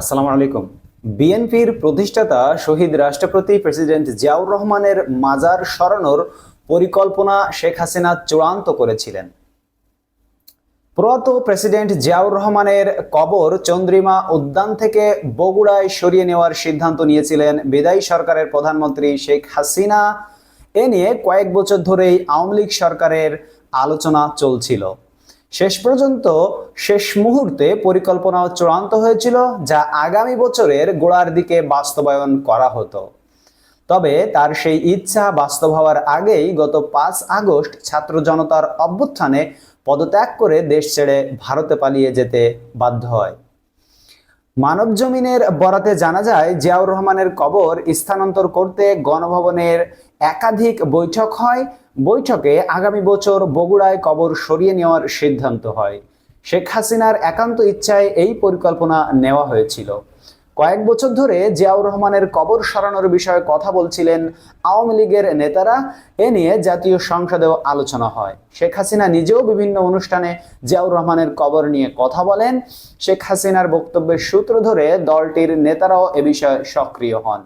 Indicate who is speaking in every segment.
Speaker 1: আসসালামু আলাইকুম। বিএনপির প্রতিষ্ঠাতা শহীদ রাষ্ট্রপতি প্রেসিডেন্ট জিয়াউর রহমানের মাজার সরানোর পরিকল্পনা শেখ হাসিনা চূড়ান্ত করেছিলেন। প্রয়াত প্রেসিডেন্ট জিয়াউর রহমানের কবর চন্দ্রিমা উদ্যান থেকে বগুড়ায় সরিয়ে নেওয়ার সিদ্ধান্ত নিয়েছিলেন বিদায়ী সরকারের প্রধানমন্ত্রী শেখ হাসিনা। এ নিয়ে কয়েক বছর ধরেই আওয়ামী লীগ সরকারের আলোচনা চলছিল। শেষ পর্যন্ত শেষ মুহূর্তে পরিকল্পনা চূড়ান্ত হয়েছিল, যা আগামী বছরের গোড়ার দিকে বাস্তবায়ন করা হতো। তবে তার সেই ইচ্ছা বাস্তব হওয়ার আগেই গত পাঁচ আগস্ট ছাত্র জনতার অভ্যুত্থানে পদত্যাগ করে দেশ ছেড়ে ভারতে পালিয়ে যেতে বাধ্য হয়। মানব জমিনের বরাতে জানা যায়, জিয়াউর রহমানের কবর স্থানান্তর করতে গণভবনের একাধিক বৈঠক হয় বৈঠকে আগামী বছর বগুড়ায় কবর সরিয়ে নেওয়ার সিদ্ধান্ত হয়। শেখ হাসিনার একান্ত ইচ্ছায় এই পরিকল্পনা নেওয়া হয়েছিল। কয়েক বছর ধরে জিয়াউর রহমানের কবর সরানোর বিষয়ে কথা বলছিলেন আওয়ামী লীগের নেতারা। এ নিয়ে জাতীয় সংসদেও আলোচনা হয়। শেখ হাসিনা নিজেও বিভিন্ন অনুষ্ঠানে জিয়াউর রহমানের কবর নিয়ে কথা বলেন। শেখ হাসিনার বক্তব্যের সূত্র ধরে দলটির নেতারাও এ বিষয়ে সক্রিয় হন।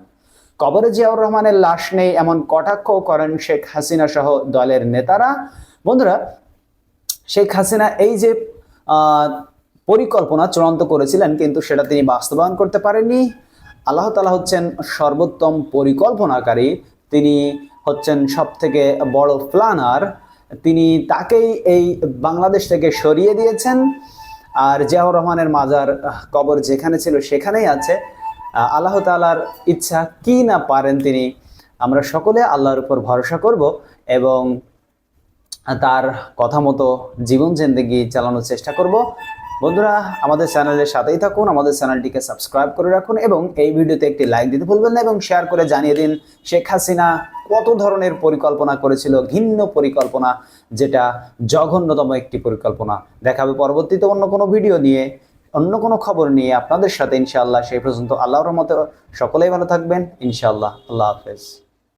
Speaker 1: কবরে জিয়াউর রহমানের লাশ নেই এমন কটাক্ষ করেন শেখ হাসিনা সহ দলের নেতারা। বন্ধুরা, শেখ হাসিনা এই যে পরিকল্পনা চূড়ান্ত করেছিলেন কিন্তু সেটা তিনি বাস্তবায়ন করতে পারেননি। আল্লাহ তালা হচ্ছেন সর্বোত্তম পরিকল্পনাকারী। তিনি হচ্ছেন সব থেকে বড় প্ল্যানার। তিনি তাকেই এই বাংলাদেশ থেকে সরিয়ে দিয়েছেন। আর জিয়াউর রহমানের মাজার কবর যেখানে ছিল সেখানেই আছে। আল্লাহ তালার ইচ্ছা কি না পারেন তিনি, আমরা সকলে আল্লাহর উপর ভরসা করব এবং তার কথা মতো জীবন জিন্দেগি চালানোর চেষ্টা করব। বন্ধুরা, আমাদের চ্যানেলের সাথেই থাকুন, আমাদের চ্যানেলটিকে সাবস্ক্রাইব করে রাখুন এবং এই ভিডিওতে একটি লাইক দিতে ভুলবেন না এবং শেয়ার করে জানিয়ে দিন শেখ হাসিনা কত ধরনের পরিকল্পনা করেছিল, ঘিন্ন পরিকল্পনা, যেটা জঘন্যতম একটি পরিকল্পনা। দেখাবে পরবর্তীতে অন্য কোনো ভিডিও নিয়ে। অন্য কোনো খবর নিয়ে আপনাদের সাথে ইনশাআল্লাহ সেই পর্যন্ত। আল্লাহর মতো সকলেই ভালো থাকবেন। ইনশাআল্লাহ। আল্লাহ হাফেজ।